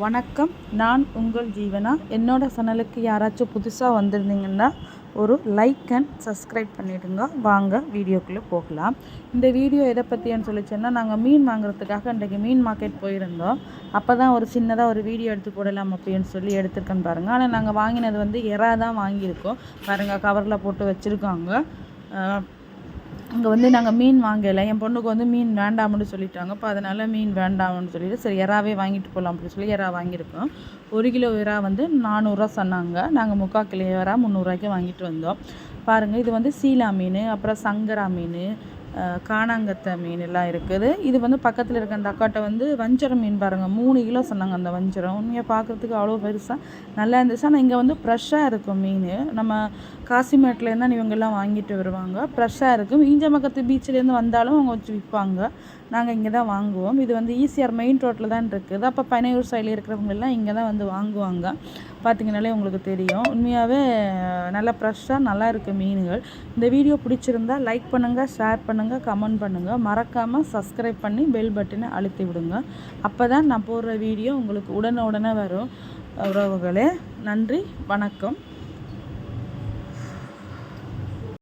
வணக்கம். நான் உங்கள் ஜீவனா? என்னோட சேனலுக்கு யாராச்சும் புதுசாக வந்திருந்தீங்கன்னா ஒரு லைக் அண்ட் சப்ஸ்கிரைப் பண்ணிவிடுங்க வாங்க வீடியோக்குள்ளே போகலாம். இந்த வீடியோ எதை பற்றின்னு சொல்லிச்சேன்னா நாங்கள் மீன் வாங்குறதுக்காக இன்றைக்கு மீன் மார்க்கெட் போயிருந்தோம். அப்போ தான் ஒரு சின்னதாக ஒரு வீடியோ எடுத்து போடலாம் அப்படின்னு சொல்லி எடுத்துருக்கேன் பாருங்கள் ஆனால் நாங்கள் வாங்கினது வந்து எறா தான் வாங்கியிருக்கோம் பாருங்கள் கவரில் போட்டு வச்சுருக்காங்க. அங்கே வந்து நாங்கள் மீன் வாங்கலை. என் பொண்ணுக்கு வந்து மீன் வேண்டாம்னு சொல்லிட்டாங்க. அப்போ அதனால் மீன் வேண்டாம்னு சொல்லிட்டு சரி எறாவே வாங்கிட்டு போகலாம் அப்படின்னு சொல்லி எறா வாங்கியிருக்கோம். ஒரு கிலோ எறா வந்து நானூறுரூவா சொன்னாங்க. நாங்கள் முக்கால் கிலோ எறா முந்நூறுரூவாய்க்கு வாங்கிட்டு வந்தோம். பாருங்கள் இது வந்து சீலா மீன் அப்புறம் சங்கரா மீன் காணாங்கத்தை மீன் எல்லாம் இருக்குது. இது வந்து பக்கத்தில் இருக்க அந்த அக்காட்ட வந்து வஞ்சரம் மீன் பாருங்கள் மூணு கிலோ சொன்னாங்க அந்த வஞ்சரம். உண்மையாக பார்க்குறதுக்கு அவ்வளோ பெருசாக நல்லா இருந்துச்சு. ஆனால் இங்கே வந்து ஃப்ரெஷ்ஷாக இருக்கும் மீன். நம்ம காசிமேட்லேருந்து தான் இவங்கெல்லாம் வாங்கிட்டு வருவாங்க. ஃப்ரெஷ்ஷாக இருக்கும். ஈஞ்சமக்கத்து பீச்சிலேருந்து வந்தாலும் அவங்க வச்சு விற்பாங்க நாங்கள் இங்கே தான் வாங்குவோம். இது வந்து ஈசிஆர் மெயின் ரோட்டில் தான் இருக்குது. அப்போ பனையூர் சைடில் இருக்கிறவங்க எல்லாம் இங்கே தான் வந்து வாங்குவாங்க. பார்த்தீங்கனாலே உங்களுக்கு தெரியும். உண்மையாகவே நல்லா ஃப்ரெஷ்ஷாக நல்லா இருக்குது மீன்கள். இந்த வீடியோ பிடிச்சிருந்தா லைக் பண்ணுங்கள் ஷேர் பண்ணுங்கள் கமெண்ட் பண்ணுங்கள் மறக்காமல் சப்ஸ்கிரைப் பண்ணி பெல் பட்டனை அழுத்தி விடுங்க. அப்போ தான் நான் போடுற வீடியோ உங்களுக்கு உடனே உடனே வரும். உறவுகளே நன்றி வணக்கம்.